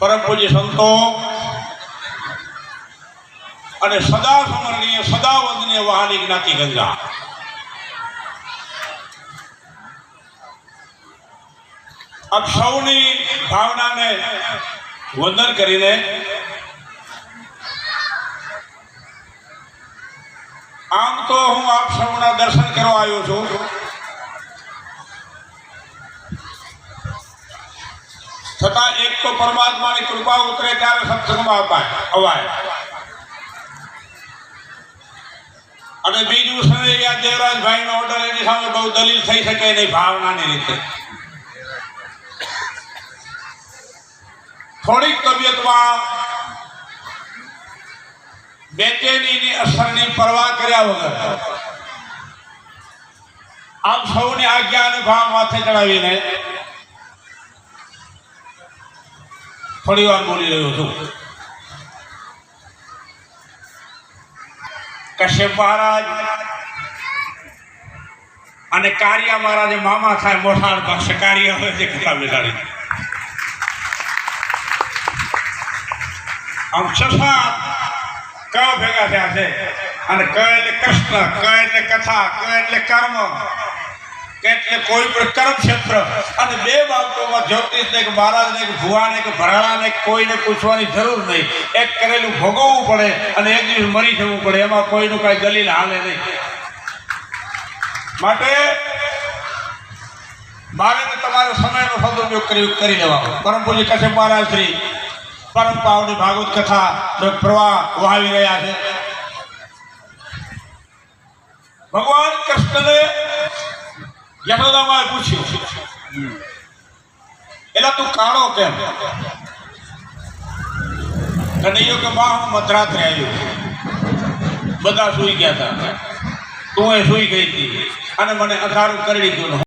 પરમ પૂજ્ય સંતો અને સદા સ્મરણીય સદા વંદનીય વહાની જ્ઞાતિ ગંગા. આપ સૌની ભાવનાને વંદન કરીને આમ તો હું આપ સૌના દર્શન કરવા આવ્યો છું. છતાં એક તો પરમાત્માની કૃપા ઉતરે ત્યારે સત્સંગમાં અપાય, અવાય. અને બીજું સમય આ દેવરાજભાઈ નો ઓર્ડર એની સામે બહુ દલીલ થઈ શકે નહીં, ભાવનાની રીતે. થોડીક તબિયતમાં બેચેનીની અસરની પરવા કર્યા વગર આપ સૌની આજ્ઞા અને ભાવ માથે ચડાવીને થોડી વાર બોલી રહ્યો છું. કશ્યપ મહારાજ અને કાર્યા મહારાજે મામા થાય મોઠાણ પક્ષ કાર્ય હોય છે કથા બેસાડી. આમ છસા ક ભેગા થયા છે. અને ક એટલે કૃષ્ણ ક એટલે કથા ક એટલે કર્મ. કે એટલે કોઈ પણ કર્મ ક્ષેત્ર અને બે બાબતોમાં જ્યોતિષને કે મહારાજને કે ભુવાને કે ભરાણાને કોઈને પૂછવાની જરૂર નહીં. એક કરેલું ભોગવવું પડે અને એક દિવસ મરી જવું પડે. એમાં કોઈનું કાંઈ દલીલ હાલે નહીં. માટે મારે તમારે સમયનો સદુપયોગ કરી કરી લેવાનો. પરમ પૂજ્ય કશ્યપ મહારાજ શ્રી પરમ પાવની ભાગવત કથા પ્રવાહ વહાવી રહ્યા છે. ભગવાન કૃષ્ણને યશોદામાએ પૂછ્યું એલા તું કાળો કેમ? કનૈયો કે માં હું મધરાત્રે આવ્યો બધા સૂઈ ગયા હતા તું એ સૂઈ ગઈ હતી. અને મને અધારું કરી દીધું